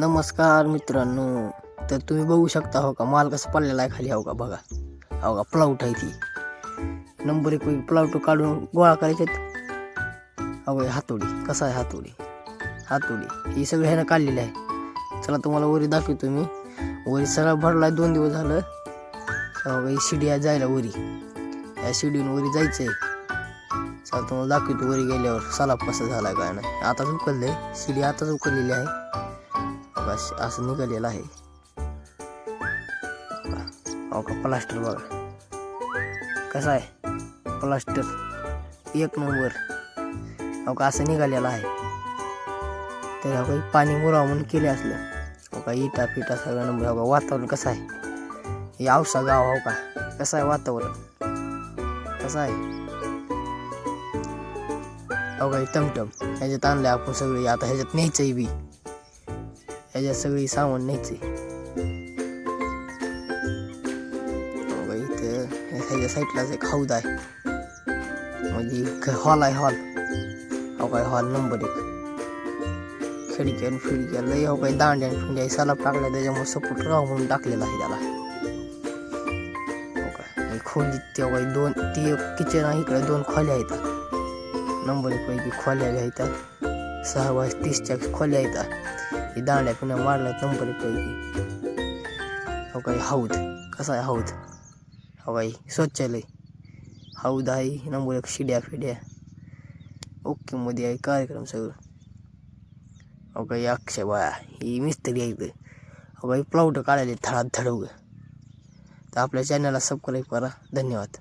नमस्कार मित्रांनो. तर तुम्ही बघू शकता हो का माल कसं पडलेला आहे खाली हो का बघा. हो का प्लाऊट आहे ती. नंबर एक प्लाऊट काढून गोळा करायचे अगो हो हातोडी. कसा आहे हातोडी? हातोडी. ही सगळी ह्यानं काढलेली आहे. चला तुम्हाला वरी दाखवतो मी. वरी सगळा भरला आहे दोन दिवस झालं. हो ही शिडी आहे जायला वरी. या शिडीहून वरी जायचं आहे चला तुम्हाला दाखवतो वरी गेल्यावर. सलाप कसा झाला काय नाही. आताच उकललंय. शिडी आताच उकललेली आहे. आकाश असं निघालेलं आहे. हो का प्लास्टर बघा. कसं आहे? प्लास्टर एक नंबर. हो का असं निघालेलं आहे. तर हो पाणी मुराव म्हणून केले असलं. हो का इटा पिटा सगळं नंबर. हो का वातावरण कसं आहे? यावसा औसा गाव हो का? कसं आहे वातावरण? कसं आहे? हो का हे टमटम. ह्याच्यात आणलं आपण सगळे. आता ह्याच्यात न्यायचंही बी. ह्याच्यात सगळी सामान न्यायचंय इथं ह्याच्या साईडलाच एक हौद आहे. म्हणजे हॉल आहे हॉल. हो काय हॉल नंबर एक. खिडक्या आणि फिडक्या लय हो काय दांड्या आणि फिंड्या सलाब टाकल्या त्याच्यामुळे सपोर्ट राहू म्हणून टाकलेला आहे त्याला. हो काय. खोली तेव्हा काही दोन ती एक किचन आहे इकडे दोन खोल्या आहेत. नंबर एक पैकी खोल्या घ्यायच्या. आहेत सहा वाज तीसच्या खोल्या आहेत हे दांड्या पुन्हा मारल्या नंबर पैकी. हो काही हौद कसा आहे हौद हो काही स्वच्छालय हौद आहे नंबर एक शिड्या फिड्या. ओके मध्ये आहे कार्यक्रम सगळं. हो काही अक्षय बाया ही मिस्त्री आहे हो काही प्लाउट काढायला थळात धडवग तर आपल्या चॅनलला सबस्क्राईब करा. धन्यवाद.